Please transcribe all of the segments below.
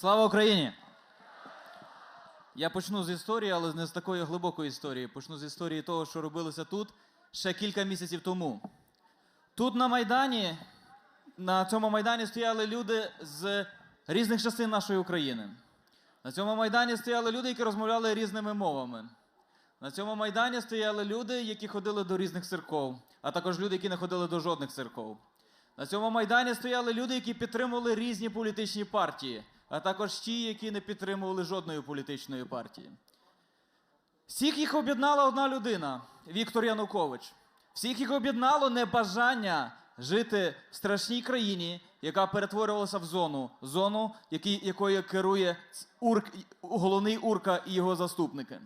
Слава Україні! Я почну з історії, але не з такої глибокої історії. Почну з історії того, що робилося тут ще кілька місяців тому. Тут на Майдані, на цьому Майдані стояли люди з різних частин нашої України. На цьому Майдані стояли люди, які розмовляли різними мовами. На цьому Майдані стояли люди, які ходили до різних церков, а також люди, які не ходили до жодних церков. На цьому Майдані стояли люди, які підтримували різні політичні партії, а також ті, які не підтримували жодної політичної партії. Всіх їх об'єднала одна людина Віктор Янукович. Всіх їх об'єднало небажання жити в страшній країні, яка перетворювалася в зону, зону, який, якою керує урк, головний урка і його заступники.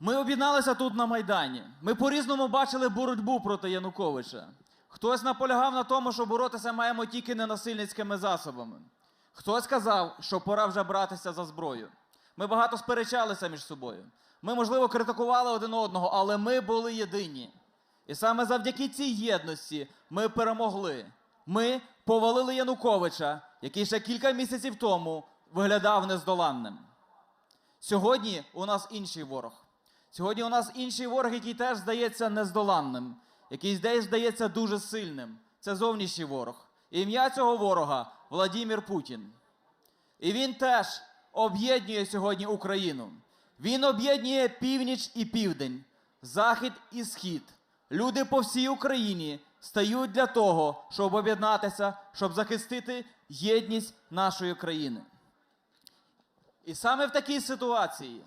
Ми об'єдналися тут на Майдані. Ми по-різному бачили боротьбу проти Януковича. Хтось наполягав на тому, що боротися маємо тільки ненасильницькими засобами. Хтось сказав, що пора вже братися за зброю. Ми багато сперечалися між собою. Ми, можливо, критикували один одного, але ми були єдині. І саме завдяки цій єдності ми перемогли. Ми повалили Януковича, який ще кілька місяців тому виглядав нездоланним. Сьогодні у нас інший ворог. Сьогодні у нас інший ворог, який теж здається нездоланним, який десь здається дуже сильним. Це зовнішній ворог. Ім'я цього ворога Владімір Путін. І він теж об'єднує сьогодні Україну. Він об'єднує північ і південь, захід і схід. Люди по всій Україні стають для того, щоб об'єднатися, щоб захистити єдність нашої країни. І саме в такій ситуації,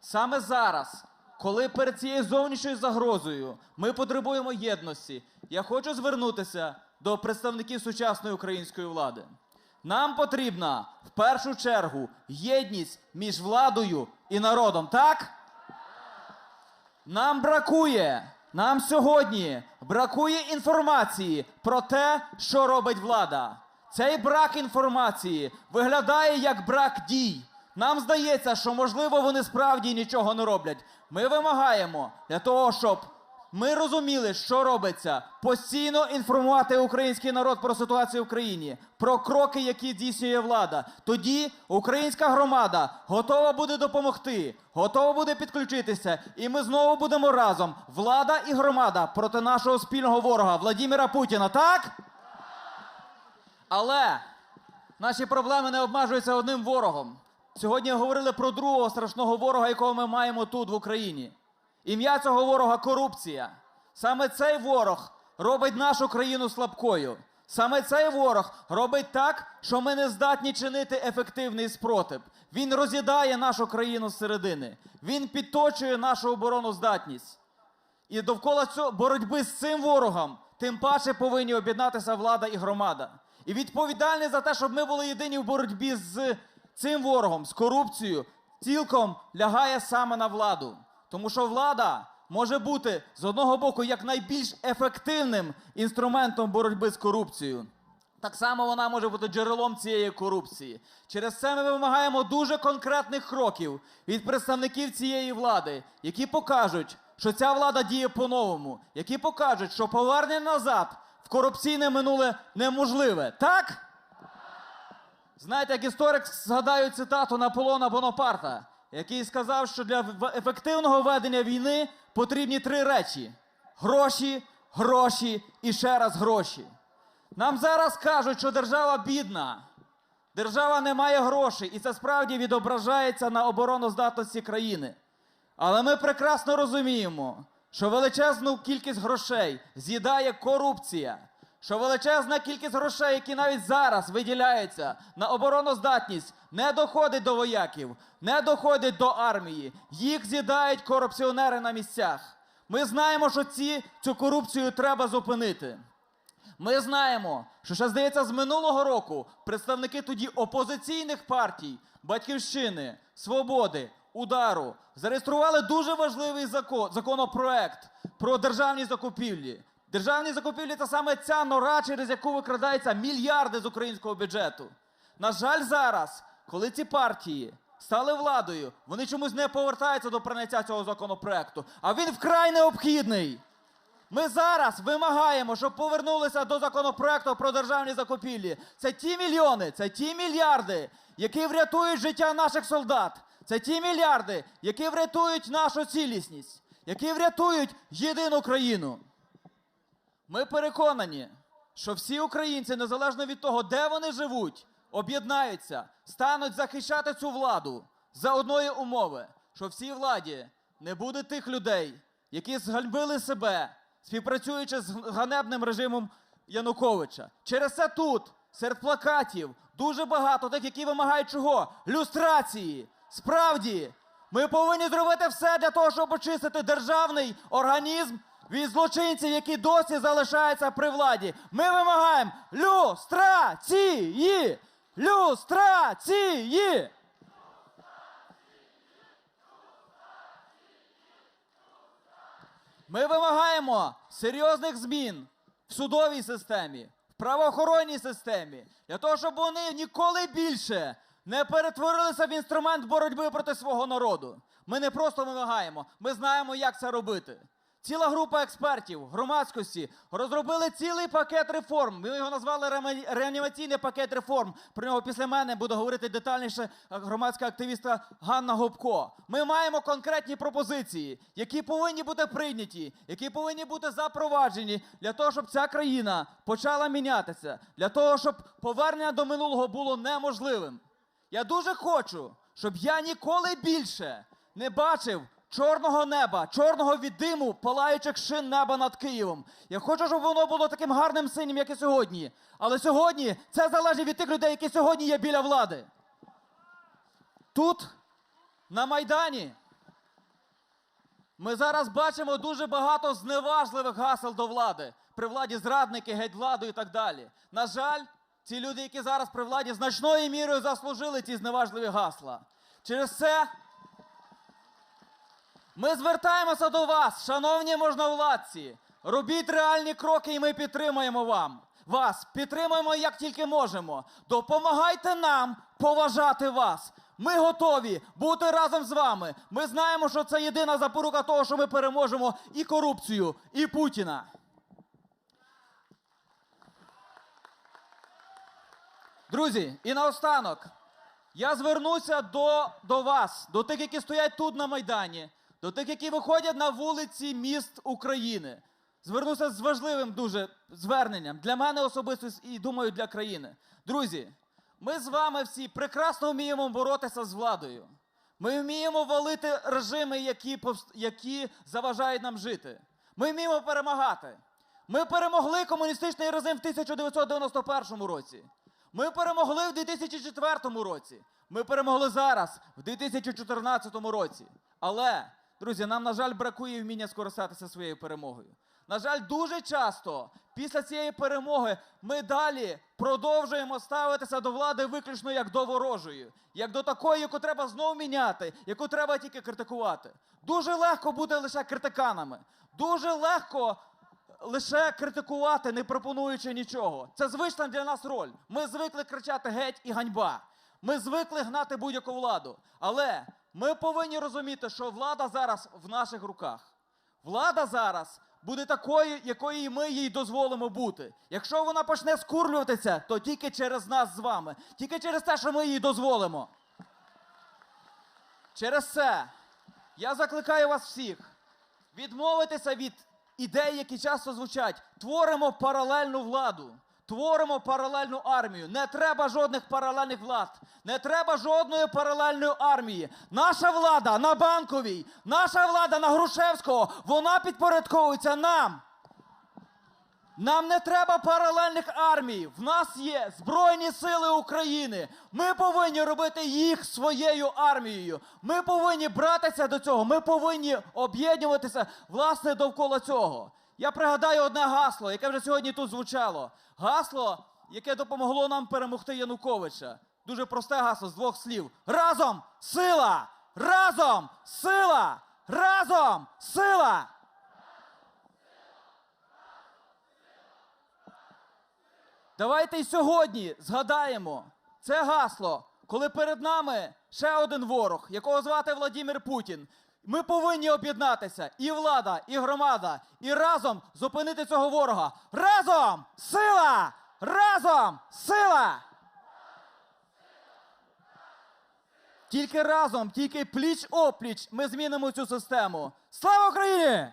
саме зараз, коли перед цією зовнішньою загрозою ми потребуємо єдності, я хочу звернутися до представників сучасної української влади. Нам потрібна в першу чергу єдність між владою і народом, так? Нам бракує, нам сьогодні бракує інформації про те, що робить влада. Цей брак інформації виглядає як брак дій. Нам здається, що можливо вони справді нічого не роблять. Ми вимагаємо для того, щоб ми розуміли, що робиться, постійно інформувати український народ про ситуацію в країні, про кроки, які здійснює влада. Тоді українська громада готова буде допомогти, готова буде підключитися, і ми знову будемо разом. Влада і громада проти нашого спільного ворога Владіміра Путіна. Так? Але наші проблеми не обмежуються одним ворогом. Сьогодні говорили про другого страшного ворога, якого ми маємо тут в Україні. Ім'я цього ворога корупція. Саме цей ворог робить нашу країну слабкою. Саме цей ворог робить так, що ми не здатні чинити ефективний спротив. Він роз'їдає нашу країну зсередини. Він підточує нашу обороноздатність. І довкола цього боротьби з цим ворогом, тим паче повинні об'єднатися влада і громада. І відповідальність за те, щоб ми були єдині в боротьбі з цим ворогом, з корупцією, цілком лягає саме на владу. Тому що влада може бути з одного боку як найбільш ефективним інструментом боротьби з корупцією. Так само вона може бути джерелом цієї корупції. Через це ми вимагаємо дуже конкретних кроків від представників цієї влади, які покажуть, що ця влада діє по-новому, які покажуть, що повернення назад в корупційне минуле неможливе. Так? Знаєте, як історик згадаю цитату Наполеона Бонапарта, який сказав, що для ефективного ведення війни потрібні три речі: гроші, гроші і ще раз гроші. Нам зараз кажуть, що держава бідна, держава не має грошей, і це справді відображається на обороноздатності країни. Але ми прекрасно розуміємо, що величезну кількість грошей з'їдає корупція, що величезна кількість грошей, які навіть зараз виділяються на обороноздатність, не доходить до вояків, не доходить до армії. Їх з'їдають корупціонери на місцях. Ми знаємо, що ці, цю корупцію треба зупинити. Ми знаємо, що ще здається, з минулого року представники тоді опозиційних партій, Батьківщини, Свободи, Удару зареєстрували дуже важливий закон, законопроект про державні закупівлі. Державні закупівлі це саме ця нора, через яку викрадаються мільярди з українського бюджету. На жаль, зараз, коли ці партії стали владою, вони чомусь не повертаються до прийняття цього законопроекту. А він вкрай необхідний. Ми зараз вимагаємо, щоб повернулися до законопроекту про державні закупівлі. Це ті мільйони, це ті мільярди, які врятують життя наших солдат. Це ті мільярди, які врятують нашу цілісність, які врятують єдину країну. Ми переконані, що всі українці, незалежно від того, де вони живуть, об'єднаються, стануть захищати цю владу за одної умови, що в цій владі не буде тих людей, які зганьбили себе, співпрацюючи з ганебним режимом Януковича. Через це тут, серед плакатів, дуже багато тих, які вимагають чого? Люстрації. Справді, ми повинні зробити все для того, щоб очистити державний організм від злочинців, які досі залишаються при владі. Ми вимагаємо люстрації! Люстрації! Ми вимагаємо серйозних змін в судовій системі, в правоохоронній системі, для того, щоб вони ніколи більше не перетворилися в інструмент боротьби проти свого народу. Ми не просто вимагаємо, ми знаємо, як це робити. Ціла група експертів, громадськості розробили цілий пакет реформ. Ми його назвали реанімаційний пакет реформ. Про нього після мене буде говорити детальніше громадська активістка Ганна Гопко. Ми маємо конкретні пропозиції, які повинні бути прийняті, які повинні бути запроваджені для того, щоб ця країна почала мінятися, для того, щоб повернення до минулого було неможливим. Я дуже хочу, щоб я ніколи більше не бачив чорного неба, чорного від диму, палаючих шин неба над Києвом. Я хочу, щоб воно було таким гарним синім, як і сьогодні. Але сьогодні це залежить від тих людей, які сьогодні є біля влади. Тут, на Майдані, ми зараз бачимо дуже багато зневажливих гасел до влади. При владі зрадники, геть владу і так далі. На жаль, ці люди, які зараз при владі, значною мірою заслужили ці зневажливі гасла. Через це ми звертаємося до вас, шановні можновладці. Робіть реальні кроки, і ми підтримуємо вам. Вас підтримуємо як тільки можемо. Допомагайте нам поважати вас. Ми готові бути разом з вами. Ми знаємо, що це єдина запорука того, що ми переможемо і корупцію, і Путіна. Друзі, і наостанок, я звернуся до, до вас, до тих, які стоять тут на Майдані, до тих, які виходять на вулиці міст України. Звернуся з важливим дуже зверненням для мене особисто і думаю для країни. Друзі, ми з вами всі прекрасно вміємо боротися з владою. Ми вміємо валити режими, які, які заважають нам жити. Ми вміємо перемагати. Ми перемогли комуністичний режим в 1991 році. Ми перемогли в 2004 році. Ми перемогли зараз, в 2014 році. Але, друзі, нам, на жаль, бракує вміння скористатися своєю перемогою. На жаль, дуже часто після цієї перемоги ми далі продовжуємо ставитися до влади виключно як до ворожої, як до такої, яку треба знову міняти, яку треба тільки критикувати. Дуже легко бути лише критиканами. Дуже легко лише критикувати, не пропонуючи нічого. Це звична для нас роль. Ми звикли кричати геть і ганьба. Ми звикли гнати будь-яку владу. Але ми повинні розуміти, що влада зараз в наших руках. Влада зараз буде такою, якою ми їй дозволимо бути. Якщо вона почне скурлюватися, то тільки через нас з вами, тільки через те, що ми їй дозволимо. Через це я закликаю вас всіх відмовитися від ідей, які часто звучать. Творимо паралельну владу, творимо паралельну армію. Не треба жодних паралельних влад, не треба жодної паралельної армії. Наша влада на банковій, наша влада на Грушевського, вона підпорядковується нам. Нам не треба паралельних армій. В нас є Збройні Сили України. Ми повинні робити їх своєю армією. Ми повинні братися до цього. Ми повинні об'єднуватися власне довкола цього. Я пригадаю одне гасло, яке вже сьогодні тут звучало. Гасло, яке допомогло нам перемогти Януковича. Дуже просте гасло з двох слів. Разом сила! Разом сила! Разом сила! Давайте й сьогодні згадаємо це гасло, коли перед нами ще один ворог, якого звати Владимир Путін. Ми повинні об'єднатися і влада, і громада, і разом зупинити цього ворога. Разом! Сила! Разом! Сила! Тільки разом, тільки пліч опліч ми змінимо цю систему. Слава Україні!